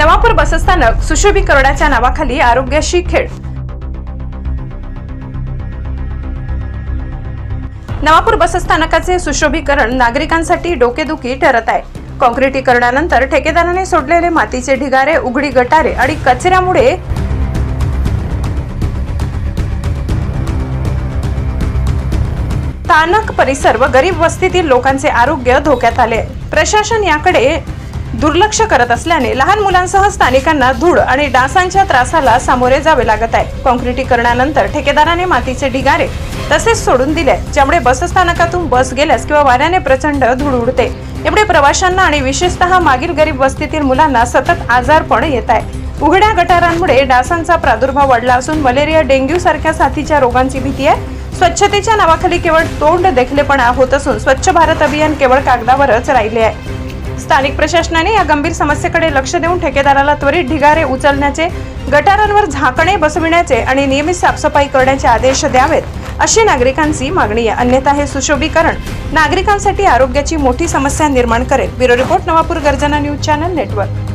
नवापूर बसस्थानक सुशोभीकरणाच्या नावाखाली आरोग्याशी खेळ. नवापूर बसस्थानकाचे सुशोभीकरण नागरिकांसाठी डोकेदुखी ठरत आहे. काँक्रिटीकरणानंतर ठेकेदाराने सोडलेले मातीचे ढिगारे उघडी गटारे आणि कचऱ्यामुळे स्थानक परिसर व गरीब वस्तीतील लोकांचे आरोग्य धोक्यात आले. प्रशासन याकडे दुर्लक्ष करत असल्याने लहान मुलांसह स्थानिकांना धूळ आणि डासांच्या त्रासाला सामोरे जावे लागत आहे. काँक्रिटीकरणानंतर ठेकेदाराने मातीचे ढिगारे तसेच सोडून दिले ज्यामुळे बसस्थानकातून बस गेल्यास किंवा वाऱ्याने प्रचंड धूळ उडते. यामुळे प्रवाशांना आणि विशेषतः मागील गरीब वस्तीतील मुलांना सतत आजारपण येत आहे. उघड्या गटारांमुळे डासांचा प्रादुर्भाव वाढला असून मलेरिया डेंग्यू सारख्या साथीच्या रोगांची भीती आहे. स्वच्छतेच्या नावाखाली केवळ तोंड देखलेपणा होत असून स्वच्छ भारत अभियान केवळ कागदावरच राहिले आहे. स्थानिक प्रशासनाने या गंभीर समस्येकडे लक्ष देऊन ठेकेदाराला त्वरित ढिगारे उचलण्याचे गटारांवर झाकणे बसविण्याचे आणि नियमित साफसफाई करण्याचे आदेश द्यावेत अशी नागरिकांची मागणी आहे. अन्यथा हे सुशोभीकरण नागरिकांसाठी आरोग्याची मोठी समस्या निर्माण करेल. ब्युरो रिपोर्ट नवापूर गर्जना न्यूज चॅनल नेटवर्क.